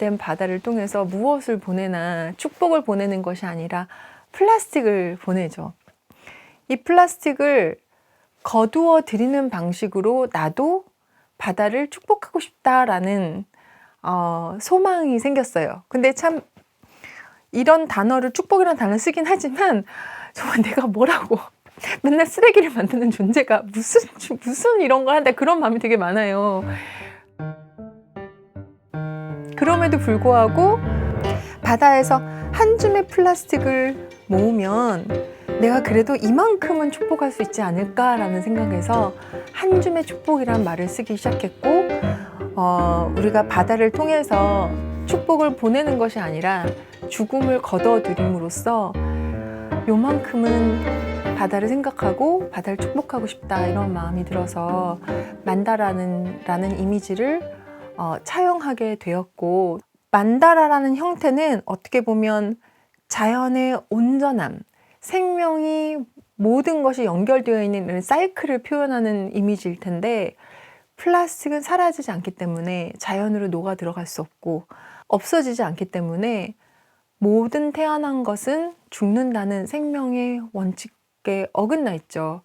연결된 바다를 통해서 무엇을 보내나 축복을 보내는 것이 아니라 플라스틱을 보내죠. 이 플라스틱을 거두어 드리는 방식으로 나도 바다를 축복하고 싶다라는 어, 소망이 생겼어요. 근데 참 이런 단어를 축복이라는 단어를 쓰긴 하지만 정말 내가 뭐라고 맨날 쓰레기를 만드는 존재가 무슨 무슨 이런 걸 한다 그런 마음이 되게 많아요. 그럼에도 불구하고 바다에서 한 줌의 플라스틱을 모으면 내가 그래도 이만큼은 축복할 수 있지 않을까라는 생각에서 한 줌의 축복이란 말을 쓰기 시작했고 어, 우리가 바다를 통해서 축복을 보내는 것이 아니라 죽음을 거둬들임으로써 요만큼은 바다를 생각하고 바다를 축복하고 싶다 이런 마음이 들어서 만다라는 라는 이미지를 어, 차용하게 되었고 만다라라는 형태는 어떻게 보면 자연의 온전함, 생명이 모든 것이 연결되어 있는 이런 사이클을 표현하는 이미지일 텐데 플라스틱은 사라지지 않기 때문에 자연으로 녹아 들어갈 수 없고 없어지지 않기 때문에 모든 태어난 것은 죽는다는 생명의 원칙에 어긋나 있죠.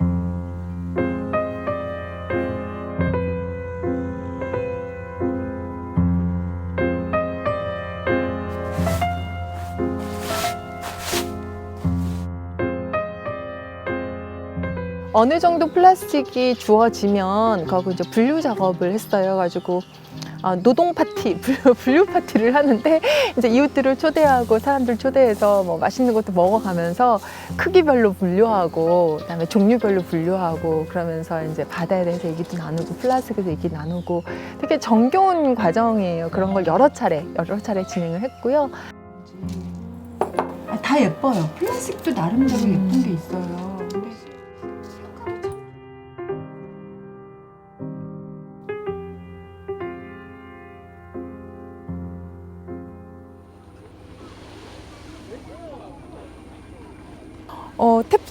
어느 정도 플라스틱이 주어지면 거기 이제 분류 작업을 했어요. 가지고 아, 노동 파티, 분류, 분류 파티를 하는데 이제 이웃들을 초대하고 사람들 초대해서 뭐 맛있는 것도 먹어가면서 크기별로 분류하고 그다음에 종류별로 분류하고 그러면서 이제 바다에 대해서 얘기도 나누고 플라스틱에 대해서 얘기 나누고 되게 정겨운 과정이에요. 그런 걸 여러 차례 여러 차례 진행을 했고요. 아, 다 예뻐요. 플라스틱도 나름대로 음. 예쁜 게 있어요.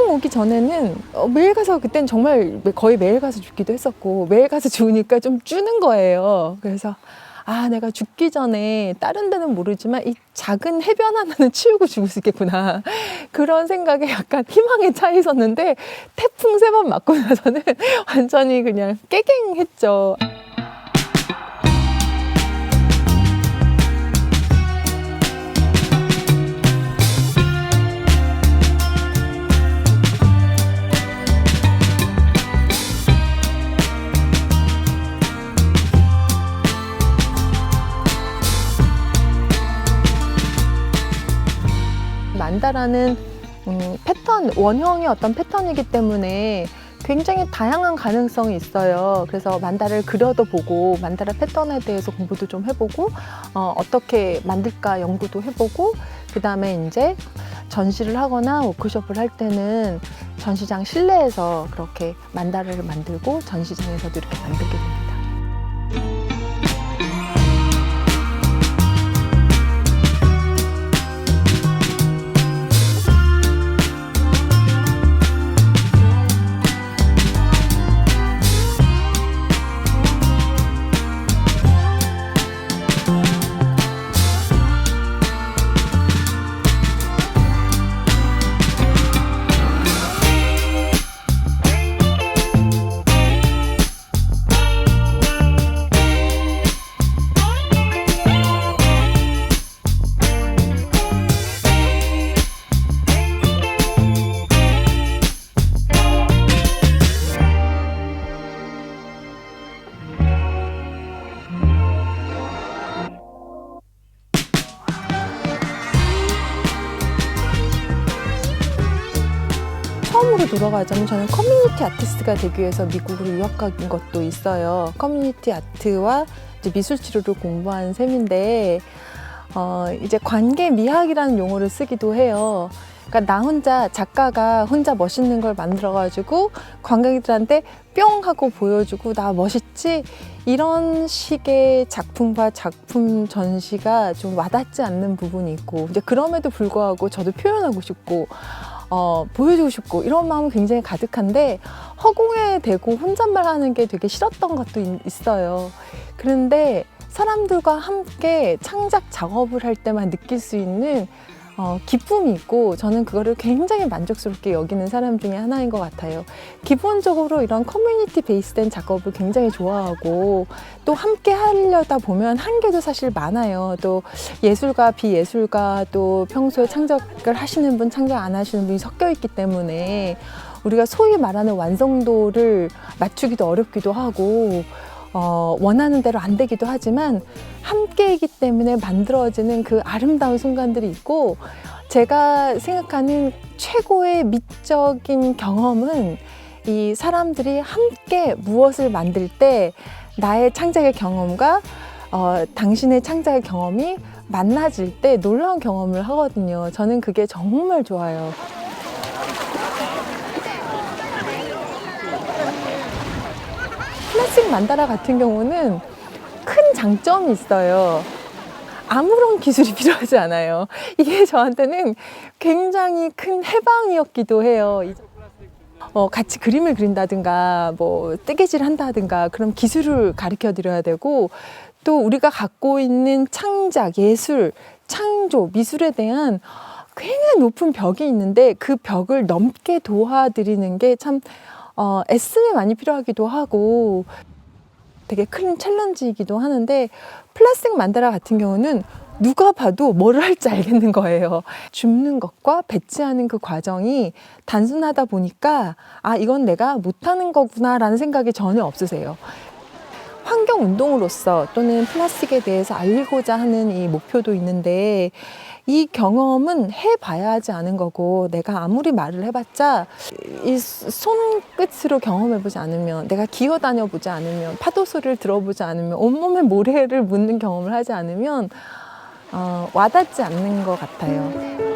태풍 오기 전에는 어, 매일 가서 그땐 정말 매- 거의 매일 가서 죽기도 했었고 매일 가서 죽으니까 좀 주는 거예요. 그래서 아 내가 죽기 전에 다른 데는 모르지만 이 작은 해변 하나는 치우고 죽을 수 있겠구나 그런 생각에 약간 희망에 차 있었는데 태풍 세 번 맞고 나서는 완전히 그냥 깨갱했죠. 만다라는 음, 패턴 원형의 어떤 패턴이기 때문에 굉장히 다양한 가능성이 있어요. 그래서 만다를 그려도 보고 만다라 패턴에 대해서 공부도 좀 해보고 어, 어떻게 만들까 연구도 해보고 그 다음에 이제 전시를 하거나 워크숍을 할 때는 전시장 실내에서 그렇게 만다라를 만들고 전시장에서도 이렇게 만들게 됩니다. 돌아가자면 저는 커뮤니티 아티스트가 되기 위해서 미국으로 유학 간 것도 있어요. 커뮤니티 아트와 미술 치료를 공부한 셈인데 어, 이제 관계 미학이라는 용어를 쓰기도 해요. 그러니까 나 혼자 작가가 혼자 멋있는 걸 만들어가지고 관객들한테 뿅 하고 보여주고 나 멋있지 이런 식의 작품과 작품 전시가 좀 와닿지 않는 부분이 있고 이제 그럼에도 불구하고 저도 표현하고 싶고 어, 보여주고 싶고 이런 마음은 굉장히 가득한데 허공에 대고 혼잣말 하는 게 되게 싫었던 것도 있- 있어요. 그런데 사람들과 함께 창작 작업을 할 때만 느낄 수 있는 어, 기쁨이 있고 저는 그거를 굉장히 만족스럽게 여기는 사람 중에 하나인 것 같아요. 기본적으로 이런 커뮤니티 베이스된 작업을 굉장히 좋아하고 또 함께 하려다 보면 한계도 사실 많아요. 또 예술가, 비예술가 또 평소에 창작을 하시는 분, 창작 안 하시는 분이 섞여 있기 때문에 우리가 소위 말하는 완성도를 맞추기도 어렵기도 하고 어, 원하는 대로 안 되기도 하지만 함께이기 때문에 만들어지는 그 아름다운 순간들이 있고 제가 생각하는 최고의 미적인 경험은 이 사람들이 함께 무엇을 만들 때 나의 창작의 경험과 어, 당신의 창작의 경험이 만나질 때 놀라운 경험을 하거든요. 저는 그게 정말 좋아요. 플라스틱 만다라 같은 경우는 큰 장점이 있어요. 아무런 기술이 필요하지 않아요. 이게 저한테는 굉장히 큰 해방이었기도 해요. 어, 같이 그림을 그린다든가, 뭐, 뜨개질 한다든가, 그럼 기술을 가르쳐 드려야 되고, 또 우리가 갖고 있는 창작, 예술, 창조, 미술에 대한 굉장히 높은 벽이 있는데 그 벽을 넘게 도와드리는 게 참, 어, 애씀이 많이 필요하기도 하고, 되게 큰 챌린지이기도 하는데 플라스틱 만다라 같은 경우는 누가 봐도 뭐를 할지 알겠는 거예요. 줍는 것과 배치하는 그 과정이 단순하다 보니까 아 이건 내가 못하는 거구나라는 생각이 전혀 없으세요. 환경 운동으로서 또는 플라스틱에 대해서 알리고자 하는 이 목표도 있는데 이 경험은 해봐야 하지 않은 거고 내가 아무리 말을 해봤자 이 손끝으로 경험해보지 않으면 내가 기어다녀 보지 않으면 파도 소리를 들어보지 않으면 온몸에 모래를 묻는 경험을 하지 않으면 어, 와닿지 않는 것 같아요.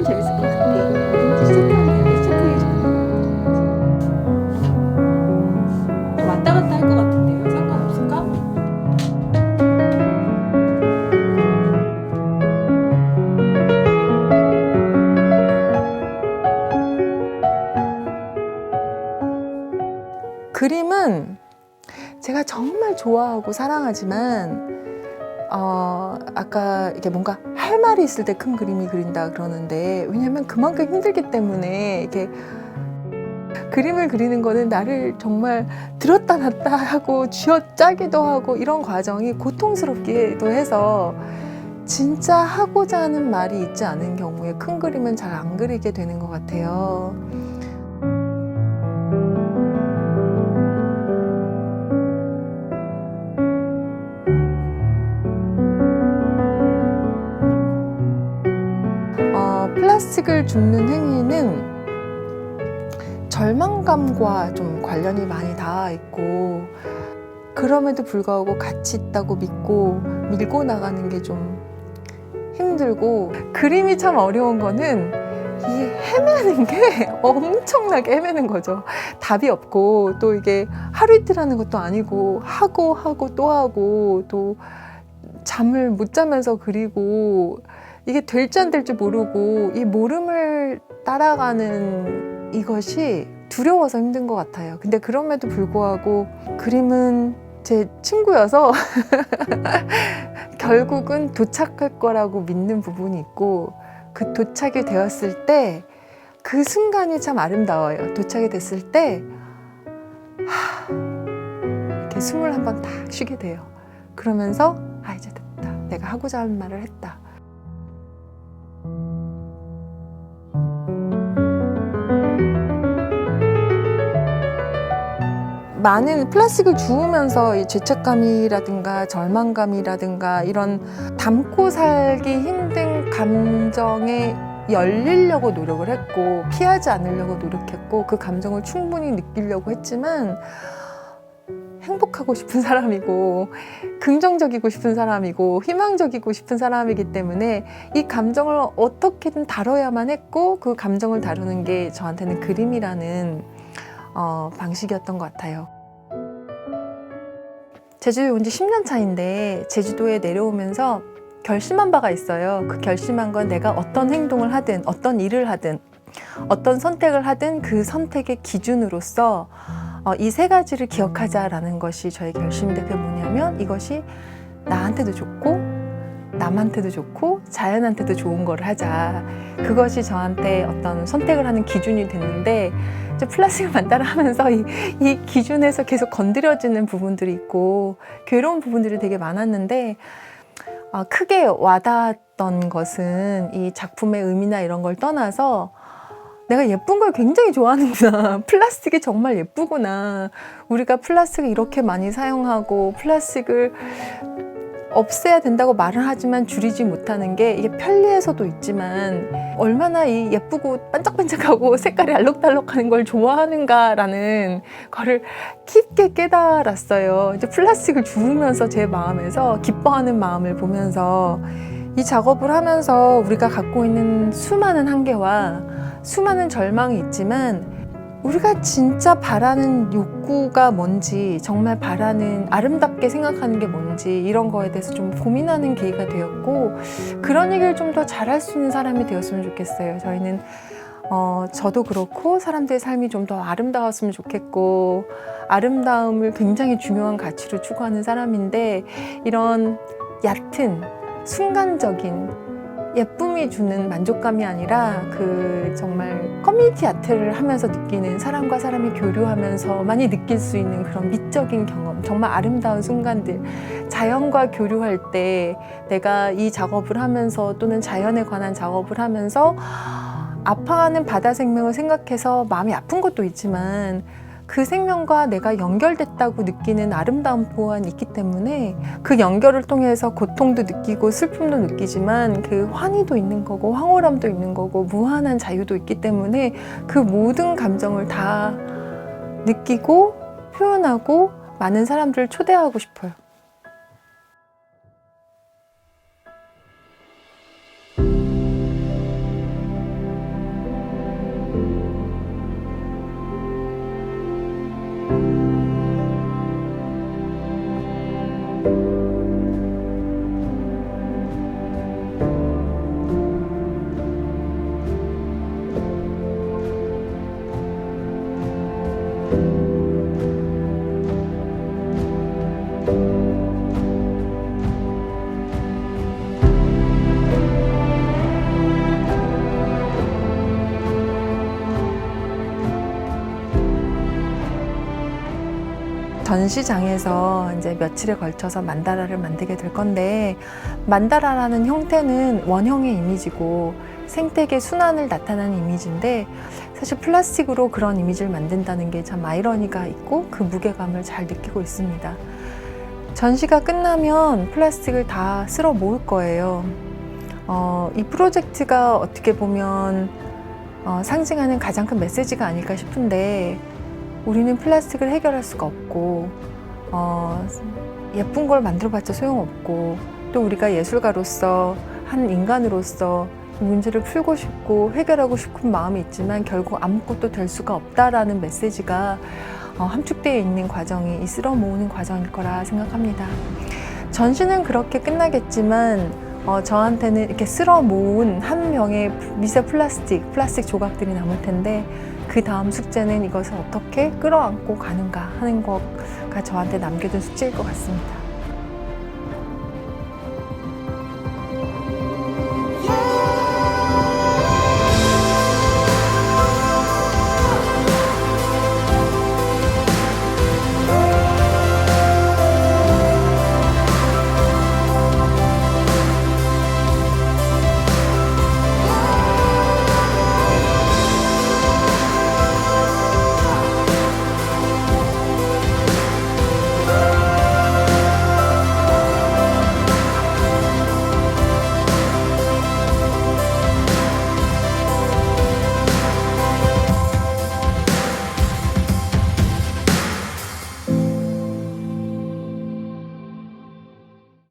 하면 재밌을 것 같아. 되게 시작하기 전에. 왔다 갔다 할 것 같은데요. 상관없을까? 그림은 제가 정말 좋아하고 사랑하지만 어, 아까 이게 뭔가 할 말이 있을 때 큰 그림이 그린다 그러는데 왜냐면 그만큼 힘들기 때문에 이게 그림을 그리는 거는 나를 정말 들었다 놨다 하고 쥐어짜기도 하고 이런 과정이 고통스럽기도 해서 진짜 하고자 하는 말이 있지 않은 경우에 큰 그림은 잘 안 그리게 되는 것 같아요. 플라스틱을 줍는 행위는 절망감과 좀 관련이 많이 닿아 있고 그럼에도 불구하고 가치 있다고 믿고 밀고 나가는 게 좀 힘들고 그림이 참 어려운 거는 이 헤매는 게 엄청나게 헤매는 거죠. 답이 없고 또 이게 하루 이틀 하는 것도 아니고 하고 하고 또 하고 또 잠을 못 자면서 그리고 이게 될지 안 될지 모르고 이 모름을 따라가는 이것이 두려워서 힘든 것 같아요. 근데 그럼에도 불구하고 그림은 제 친구여서 결국은 도착할 거라고 믿는 부분이 있고 그 도착이 되었을 때 그 순간이 참 아름다워요. 도착이 됐을 때 하, 이렇게 숨을 한번 딱 쉬게 돼요. 그러면서 아 이제 됐다. 내가 하고자 하는 말을 했다. 많은 플라스틱을 주우면서 이 죄책감이라든가 절망감이라든가 이런 담고 살기 힘든 감정에 열리려고 노력을 했고 피하지 않으려고 노력했고 그 감정을 충분히 느끼려고 했지만 행복하고 싶은 사람이고 긍정적이고 싶은 사람이고 희망적이고 싶은 사람이기 때문에 이 감정을 어떻게든 다뤄야만 했고 그 감정을 다루는 게 저한테는 그림이라는 어, 방식이었던 것 같아요. 제주도에 온 지 10년 차인데 제주도에 내려오면서 결심한 바가 있어요. 그 결심한 건 내가 어떤 행동을 하든 어떤 일을 하든 어떤 선택을 하든 그 선택의 기준으로서 어, 이세 가지를 기억하자라는 것이 저의 결심인데 그게 뭐냐면 이것이 나한테도 좋고 남한테도 좋고 자연한테도 좋은 거를 하자. 그것이 저한테 어떤 선택을 하는 기준이 됐는데 이제 플라스틱을 만다를 하면서 이, 이 기준에서 계속 건드려지는 부분들이 있고 괴로운 부분들이 되게 많았는데 아, 크게 와닿았던 것은 이 작품의 의미나 이런 걸 떠나서 내가 예쁜 걸 굉장히 좋아하는구나. 플라스틱이 정말 예쁘구나. 우리가 플라스틱을 이렇게 많이 사용하고 플라스틱을 없애야 된다고 말을 하지만 줄이지 못하는 게 이게 편리해서도 있지만 얼마나 이 예쁘고 반짝반짝하고 색깔이 알록달록한 걸 좋아하는가라는 거를 깊게 깨달았어요. 이제 플라스틱을 주우면서 제 마음에서 기뻐하는 마음을 보면서 이 작업을 하면서 우리가 갖고 있는 수많은 한계와 수많은 절망이 있지만 우리가 진짜 바라는 욕구가 뭔지, 정말 바라는 아름답게 생각하는 게 뭔지, 이런 거에 대해서 좀 고민하는 계기가 되었고, 그런 얘기를 좀 더 잘할 수 있는 사람이 되었으면 좋겠어요. 저희는, 어, 저도 그렇고, 사람들의 삶이 좀 더 아름다웠으면 좋겠고, 아름다움을 굉장히 중요한 가치로 추구하는 사람인데, 이런 얕은, 순간적인, 예쁨이 주는 만족감이 아니라 그 정말 커뮤니티 아트를 하면서 느끼는 사람과 사람이 교류하면서 많이 느낄 수 있는 그런 미적인 경험, 정말 아름다운 순간들, 자연과 교류할 때 내가 이 작업을 하면서 또는 자연에 관한 작업을 하면서 아파하는 바다 생명을 생각해서 마음이 아픈 것도 있지만 그 생명과 내가 연결됐다고 느끼는 아름다움 또한 있기 때문에 그 연결을 통해서 고통도 느끼고 슬픔도 느끼지만 그 환희도 있는 거고 황홀함도 있는 거고 무한한 자유도 있기 때문에 그 모든 감정을 다 느끼고 표현하고 많은 사람들을 초대하고 싶어요. 전시장에서 이제 며칠에 걸쳐서 만다라를 만들게 될 건데 만다라라는 형태는 원형의 이미지고 생태계 순환을 나타내는 이미지인데 사실 플라스틱으로 그런 이미지를 만든다는 게 참 아이러니가 있고 그 무게감을 잘 느끼고 있습니다. 전시가 끝나면 플라스틱을 다 쓸어 모을 거예요. 어, 이 프로젝트가 어떻게 보면 어, 상징하는 가장 큰 메시지가 아닐까 싶은데 우리는 플라스틱을 해결할 수가 없고 어, 예쁜 걸 만들어봤자 소용없고 또 우리가 예술가로서 한 인간으로서 이 문제를 풀고 싶고 해결하고 싶은 마음이 있지만 결국 아무것도 될 수가 없다라는 메시지가 어, 함축되어 있는 과정이 이 쓸어 모으는 과정일 거라 생각합니다. 전시는 그렇게 끝나겠지만 어, 저한테는 이렇게 쓸어 모은 한 명의 미세 플라스틱, 플라스틱 조각들이 남을 텐데 그 다음 숙제는 이것을 어떻게 끌어안고 가는가 하는 거가 저한테 남겨둔 숙제일 것 같습니다.